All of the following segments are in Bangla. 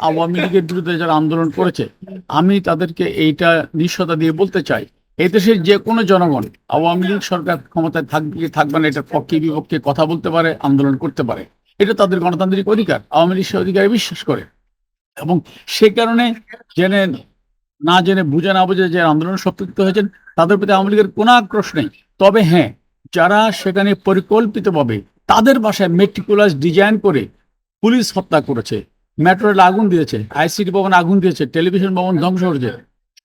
আওয়ামী লীগের বিরুদ্ধে যারা আন্দোলন করেছে, আমি তাদেরকে এইটা নিশ্চয়তা দিয়ে বলতে চাই, এই দেশের যে কোনো জনগণ, আওয়ামী লীগ সরকার ক্ষমতায় থাকবে থাকবে না এটার পক্ষে বিপক্ষে কথা বলতে পারে, আন্দোলন করতে পারে। এটা তাদের গণতান্ত্রিক অধিকার, আওয়ামী লীগ সে অধিকারে বিশ্বাস করে। এবং সে কারণে জেনে না জেনে, বুঝে না বুঝে যে আন্দোলন সম্পৃক্ত হয়েছেন, তাদের প্রতি আওয়ামী লীগের কোনো আক্রোশ নেই। তবে হ্যাঁ যারা সেখানে পরিকল্পিতভাবে তাদের বাসায় মেট্রিকুলাস ডিজাইন করে পুলিশ হত্যা করেছে মেট্রো রেল আগুন দিয়েছে আইসিটি ভবন আগুন দিয়েছে, টেলিভিশন ভবন ধ্বংস করেছে,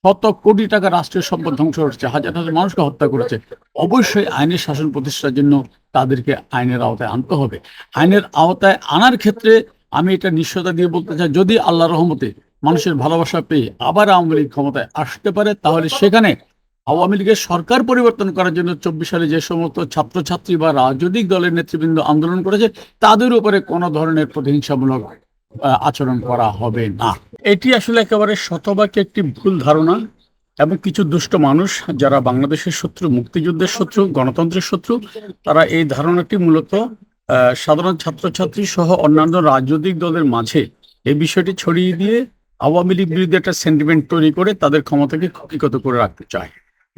শত কোটি টাকা রাষ্ট্রীয় সম্পদ ধ্বংস করেছে, হাজার হাজার মানুষকে হত্যা করেছে। অবশ্যই আইনের শাসন প্রতিষ্ঠার জন্য তাদেরকে আইনের আওতায় আনতে হবে। আইনের আওতায় আনার ক্ষেত্রে আমি এটা নিশ্চয়তা দিয়ে বলতে চাই, যদি আল্লাহ রহমতে মানুষের ভালোবাসা পেয়ে আবার আওয়ামী লীগ ক্ষমতায় আসতে পারে, তাহলে সেখানে আওয়ামী লীগের সরকার পরিবর্তন করার জন্য চব্বিশ সালে যে সমস্ত ছাত্রছাত্রী বা রাজনৈতিক দলের নেতৃবৃন্দ আন্দোলন করেছে, তাদের উপরে কোনো ধরনের প্রতিহিংসামূলক আচরণ করা হবে না। এটি আসলে একেবারে শতভাগ একটি ভুল ধারণা এবং কিছু দুষ্ট মানুষ যারা বাংলাদেশের শত্রু, মুক্তিযুদ্ধের শত্রু, গণতন্ত্রের শত্রু, তারা এই ধারণাটি মূলত সাধারণ ছাত্রছাত্রী সহ অন্যান্য রাজনৈতিক দলের মাঝে এই বিষয়টি ছড়িয়ে দিয়ে আওয়ামী লীগ বিরুদ্ধে একটা সেন্টিমেন্ট তৈরি করে তাদের ক্ষমতাকে ক্ষতিগত করে রাখতে চায়।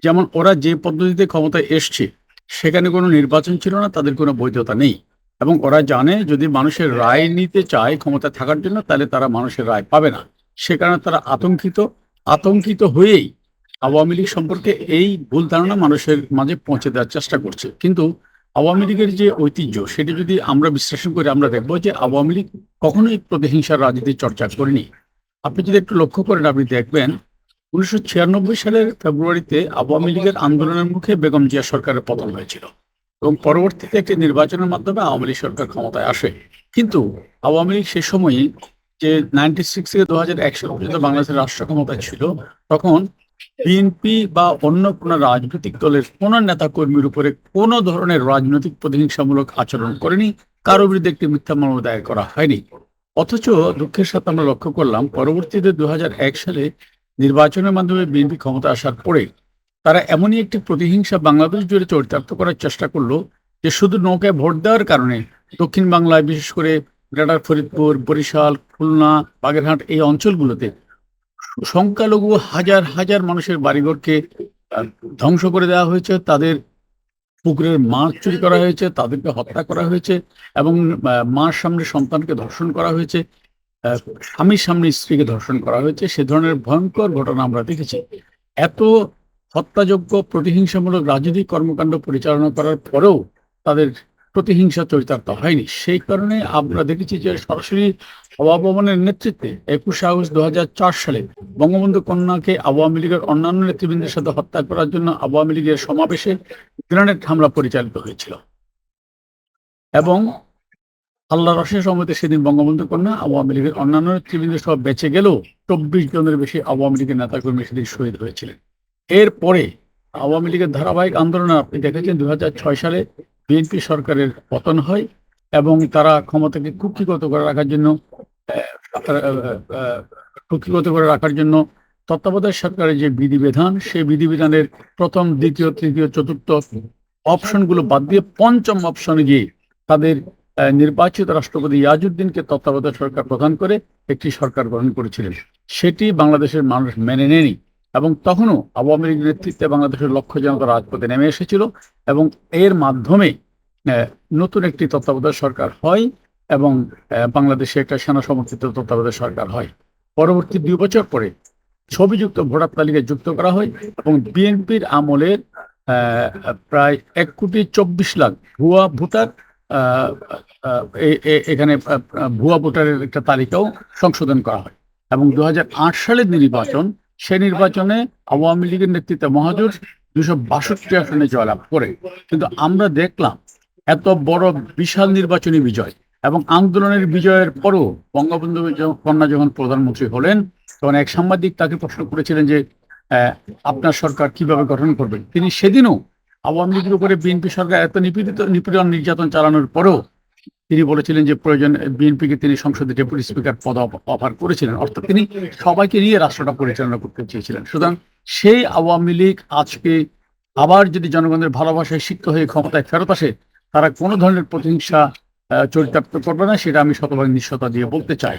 যেমন ওরা যে পদ্ধতিতে ক্ষমতায় এসছে, সেখানে কোনো নির্বাচন ছিল না, তাদের কোনো বৈধতা নেই। এবং ওরা জানে যদি মানুষের রায় নিতে চায় ক্ষমতায় থাকার জন্য, তাহলে তারা মানুষের রায় পাবে না। সে কারণে তারা আতঙ্কিত। আতঙ্কিত হয়েই আওয়ামী লীগ সম্পর্কে এই ভুল ধারণা মানুষের মাঝে পৌঁছে দেওয়ার চেষ্টা করছে। কিন্তু আওয়ামী লীগের যে ঐতিহ্য, সেটি যদি আমরা বিশ্লেষণ করি আমরা দেখব যে আওয়ামী লীগ কখনোই প্রতিহিংসার রাজনীতির চর্চা করেনি। আপনি যদি একটু লক্ষ্য করেন, আপনি দেখবেন উনিশশো ছিয়ানব্বই সালের ফেব্রুয়ারিতে আওয়ামী লীগের আন্দোলনের মুখে বেগম জিয়া সরকারের পতন হয়েছিল। এবং পরবর্তীতে একটি নির্বাচনের মাধ্যমে আওয়ামী লীগ সরকার ক্ষমতায় আসে। কিন্তু আওয়ামী লীগ সে সময়ই যে নাইনটি সিক্স থেকে দু হাজার এক সাল পর্যন্ত বাংলাদেশের রাষ্ট্র ক্ষমতায় ছিল, তখন বিএনপি বা অন্য কোনো রাজনৈতিক দলের কোনো নেতা কর্মীর উপরে কোনো ধরনের রাজনৈতিক প্রতিহিংসামূলক আচরণ করেনি, কারও বিরুদ্ধে একটি মিথ্যা মামলা দায়ের করা হয়নি। অথচ দুঃখের সাথে আমরা লক্ষ্য করলাম, পরবর্তীতে দু হাজার এক সালে নির্বাচনের মাধ্যমে বিএনপি ক্ষমতা আসার পরে তারা এমনই একটি প্রতিহিংসা বাংলাদেশ জুড়ে চরিতার্থ করার চেষ্টা করল যে শুধু নৌকায় ভোট দেওয়ার কারণে দক্ষিণ বাংলায়, বিশেষ করে গ্রেটার ফরিদপুর, বরিশাল, খুলনা, বাগেরহাট এই অঞ্চলগুলোতে সংখ্যালঘু হাজার হাজার মানুষের বাড়িঘরকে ধ্বংস করে দেওয়া হয়েছে। তাদের পুকুরের মাছ চুরি করা হয়েছে, তাদেরকে হত্যা করা হয়েছে এবং মার সামনে সন্তানকে ধর্ষণ করা হয়েছে স্বামীর সামনে স্ত্রীকে ধর্ষণ করা হয়েছে। সে ধরনের ভয়ঙ্কর ঘটনা আমরা দেখেছি। এত হত্যাযোগ্য, প্রতিহিংসামূলক রাজনৈতিক কর্মকাণ্ড পরিচালনা করার পরেও তাদের প্রতিহিংসা চরিতার্থ হয়নি। সেই কারণে আমরা দেখেছি যে সরাসরি ভবনের নেতৃত্বে একুশে আগস্ট দু হাজার চার সালে বঙ্গবন্ধু কন্যাকে আওয়ামী লীগের অন্যান্য নেতৃবৃন্দের সাথে হত্যা করার জন্য আওয়ামী লীগের সমাবেশে গ্রেনেড হামলা পরিচালিত হয়েছিল। এবং আল্লাহ রসের সম্মতে সেদিন বঙ্গবন্ধু কন্যা আওয়ামী লীগের অন্যান্য নেতৃবৃন্দ সব বেঁচে গেলেও চব্বিশ জনের বেশি আওয়ামী লীগের নেতাকর্মী সেদিন শহীদ হয়েছিলেন। এরপরে আওয়ামী লীগের ধারাবাহিক আন্দোলনে আপনি দেখেছেন দু হাজার ছয় সালে বিএনপি সরকারের পতন হয় এবং তারা ক্ষমতাকে কুক্ষিগত করে রাখার জন্য কুক্ষিগত করে রাখার জন্য তত্ত্বাবধায়ক সরকারের যে বিধিবিধান, সেই বিধিবিধানের প্রথম, দ্বিতীয়, তৃতীয়, চতুর্থ অপশনগুলো বাদ দিয়ে পঞ্চম অপশনে গিয়ে তাদের নির্বাচিত রাষ্ট্রপতি ইয়াজউদ্দিনকে তত্ত্বাবধায়ক সরকার প্রদান করে একটি সরকার গঠন করেছিলেন। সেটি বাংলাদেশের মানুষ মেনে নেয়নি। এবং তখনও আওয়ামী লীগ নেতৃত্বে বাংলাদেশের লক্ষ্য জনতা রাজপথে নেমে এসেছিল এবং এর মাধ্যমে নতুন একটি তত্ত্বাবধায়ক সরকার হয় এবং বাংলাদেশে একটা সেনা সমর্থিত তত্ত্বাবধায়ক সরকার হয়। পরবর্তী দুই বছর পরে ছবিযুক্ত ভোটার তালিকায় যুক্ত করা হয় এবং বিএনপির আমলের প্রায় এক কোটি চব্বিশ লাখ ভুয়া ভোটার এখানে ভুয়া ভোটারের একটা তালিকাও সংশোধন করা হয়। এবং দু হাজার আট সালের নির্বাচন সে নির্বাচনে আওয়ামী লীগের নেতৃত্বে মহাজোট দুশো বাষট্টি আসনে জয়লাভ করে। কিন্তু আমরা দেখলাম এত বড় বিশাল নির্বাচনী বিজয় এবং আন্দোলনের বিজয়ের পরও বঙ্গবন্ধু কন্যা যখন প্রধানমন্ত্রী হলেন, তখন এক সাংবাদিক তাকে প্রশ্ন করেছিলেন যে আপনার সরকার কীভাবে গঠন করবেন তিনি সেদিনও আওয়ামী লীগের উপরে বিএনপি সরকার এত নিপীড়িত, নিপীড়ন নির্যাতন চালানোর পরেও তিনি বলেছিলেন যে প্রয়োজন বিএনপিকে তিনি সংসদে ডেপুটি স্পিকার পদ অফার করেছিলেন। অর্থাৎ তিনি সবাইকে নিয়ে রাষ্ট্রটা পরিচালনা করতে চেয়েছিলেন। সুতরাং সেই আওয়ামী লীগ আজকে আবার যদি জনগণের ভালোবাসায় শিক্ষিত হয়ে ক্ষমতায় ফেরত আসে, তারা কোনো ধরনের প্রতিহিংসা চরিতার্থ করবে না, সেটা আমি শতভাগ নিশ্চয়তা দিয়ে বলতে চাই।